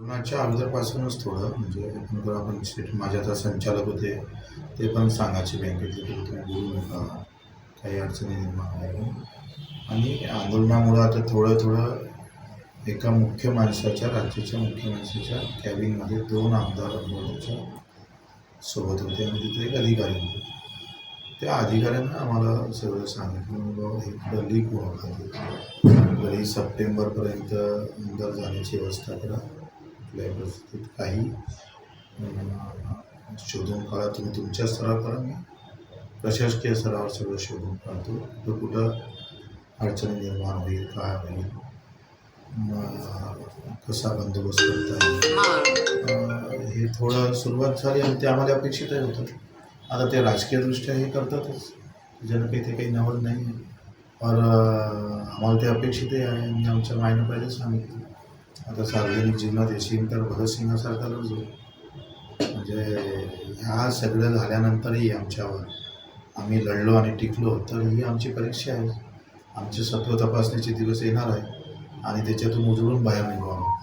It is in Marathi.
कोरोनाच्या अगोदरपासूनच थोडं म्हणजे नंतर आपण शेट माझे आता संचालक होते ते पण सांगायचे बँकेतले की तुम्ही बोलू नका काही अडचणी निर्माण आहे आणि आंदोलनामुळं आता थोडं थोडं एका मुख्य माणसाच्या राज्याच्या मुख्य माणसाच्या कॅबिनमध्ये दोन आमदार आंदोलनाच्या सोबत होते आणि तिथे एक अधिकारी होते. त्या अधिकाऱ्यांना आम्हाला सगळं सांगितलं बाबा इकडं लीक होणं सप्टेंबरपर्यंत अंदर जाण्याची व्यवस्था करा. कुठल्याही परिस्थितीत काही शोधून काढा. तुम्ही तुमच्या स्तरावर करा मी प्रशासकीय स्तरावर सगळं शोधून काढतो. कुठं कुठं अडचणी निर्माण होईल काय होईल कसा बंदोबस्त करता येईल. हे थोडं सुरुवात झाली आणि ते आम्हाला अपेक्षितही होतं. आता ते राजकीयदृष्ट्या हे करतातच. ज्यानं काही ते काही नवल नाही आहे. और आम्हाला ते अपेक्षितही आहे आणि आमच्या मायनं पाहिजे सांगितलं. आता सार्वजनिक जीवनात येशील तर भगतसिंगासारखा लढतो. म्हणजे ह्या सगळं झाल्यानंतरही आमच्यावर आम्ही लढलो आणि टिकलो तर ही आमची परीक्षा आहे. आमचे सत्व तपासण्याचे दिवस येणार आहे आणि त्याच्यातून उजळून बाहेर निघू आम्ही